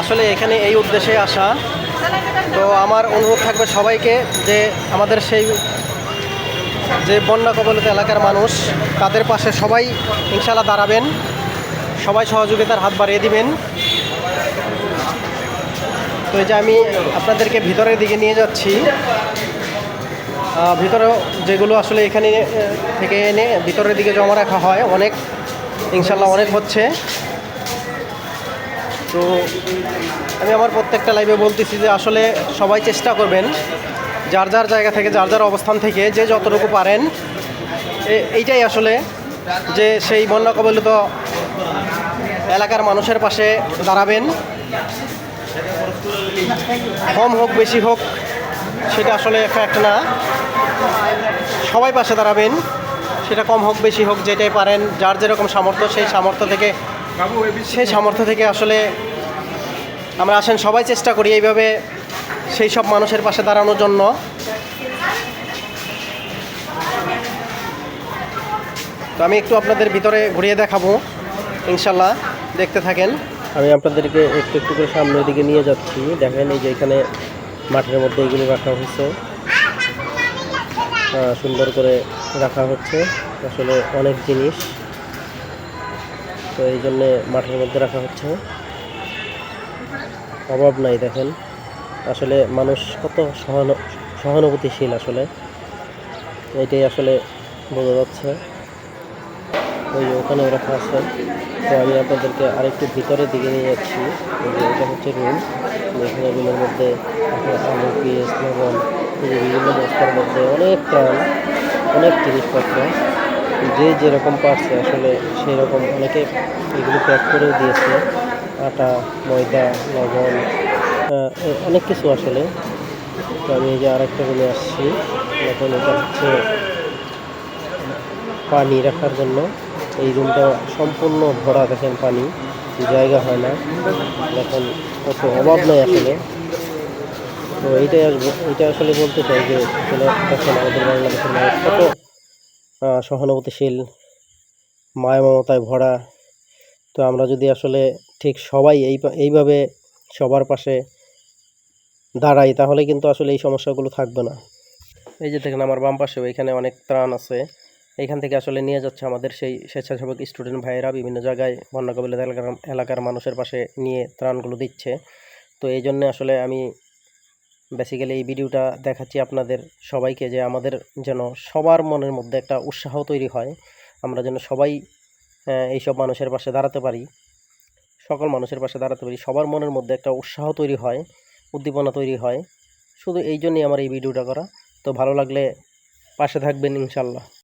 আসলে এখানে এই উদ্দেশ্যে আসা। তো আমার অনুরোধ থাকবে সবাইকে যে আমাদের সেই যে বন্যা কবলিত এলাকার মানুষ, তাদের পাশে সবাই ইনশাল্লাহ দাঁড়াবেন। সবাই সহযোগিতার হাত বাড়িয়ে দিবেন। তো এই যে আমি আপনাদেরকে ভিতরের দিকে নিয়ে যাচ্ছি। ভিতরে যেগুলো আসলে এখানে থেকে এনে ভিতরের দিকে জমা রাখা হয়, অনেক ইনশাল্লাহ অনেক হচ্ছে। তো আমি আমার প্রত্যেকটা লাইভে বলতেছি যে আসলে সবাই চেষ্টা করবেন যার যার জায়গা থেকে, যার যার অবস্থান থেকে যে যতটুকু পারেন। এইটাই আসলে যে সেই বন্যা কবলিত এলাকার মানুষের পাশে দাঁড়াবেন। কম হোক, বেশি হোক, সেটা আসলে ফ্যাক্ট না। সবাই পাশে দাঁড়াবেন, সেটা কম হোক, বেশি হোক, যেটাই পারেন, যার যেরকম সামর্থ্য, সেই সামর্থ্য থেকে সেই সামর্থ্য থেকে আসলে আমরা আসেন, সবাই চেষ্টা করি এইভাবে সেই সব মানুষের পাশে দাঁড়ানোর জন্য। তো আমি একটু আপনাদের ভিতরে ঘুরিয়ে দেখাবো, ইনশাল্লাহ, দেখতে থাকেন। আমি আপনাদেরকে একটু একটু করে সামনের দিকে নিয়ে যাচ্ছি। দেখেন এই যে এখানে মাঠের মধ্যে এগুলো রাখা হয়েছে। সুন্দর করে রাখা হচ্ছে। আসলে অনেক জিনিস। তো এই জন্যে মাঠের মধ্যে রাখা হচ্ছে অভাব নাই, দেখেন। আসলে মানুষ কত সহান সহানুভূতিশীল আসলে। এটাই আসলে বোঝা যাচ্ছে। ওই যে ওখানেও রাখা আছে। তো আমি আপনাদেরকে আরেকটু ভিতরের দিকে নিয়ে যাচ্ছি। এই যে এটা হচ্ছে রুম। এখানে রুমের মধ্যে আলু, পেঁয়াজ, লবণ, এই যে বিভিন্ন বস্তার মধ্যে অনেক প্রাণ অনেক জিনিসপত্র। যে যেরকম পারছে, আসলে সেই রকম অনেকে এগুলো প্যাক করেও দিয়েছে। আটা, ময়দা, লবণ অনেক কিছু আসলে। তো আমি এই যে আরেকটা রুমে আসছি। এখন এটা হচ্ছে পানি রাখার জন্য। এই রুমটা সম্পূর্ণ ভরা, দেখেন পানি। জায়গা হয় না। এখন কত অভাব নাই আসলে। তো এইটাই আসব এইটা আসলে বলতে চাই যে, আসলে দেখেন আমাদের বাংলাদেশের মানুষ কত সহানুভূতিশীল, মায়া মমতায় ভরা। তো আমরা যদি আসলে ঠিক সবাই এই এইভাবে সবার পাশে দাঁড়াই, তাহলে কিন্তু আসলে এই সমস্যাগুলো থাকবে না। এই যে দেখেন আমার বাম পাশেও এখানে অনেক ত্রাণ আছে। এইখান থেকে আসলে নিয়ে যাচ্ছে আমাদের সেই স্বেচ্ছাসেবক স্টুডেন্ট ভাইয়েরা বিভিন্ন জায়গায় বন্যা এলাকার এলাকার মানুষের পাশে নিয়ে ত্রাণগুলো দিচ্ছে। তো এই জন্য আসলে আমি বেসিক্যালি এই ভিডিওটা দেখাচ্ছি আপনাদের সবাইকে যে আমাদের যেন সবার মনের মধ্যে একটা উৎসাহ তৈরি হয়। আমরা যেন সবাই এইসব মানুষের পাশে দাঁড়াতে পারি। সকল মানুষের পাশে দাঁড়াতে পারি। সবার মনের মধ্যে একটা উৎসাহ তৈরি হয়, উদ্দীপনা তৈরি হয়। শুধু এই জন্যই আমার এই ভিডিওটা করা। তো ভালো লাগলে পাশে থাকবেন ইনশাল্লাহ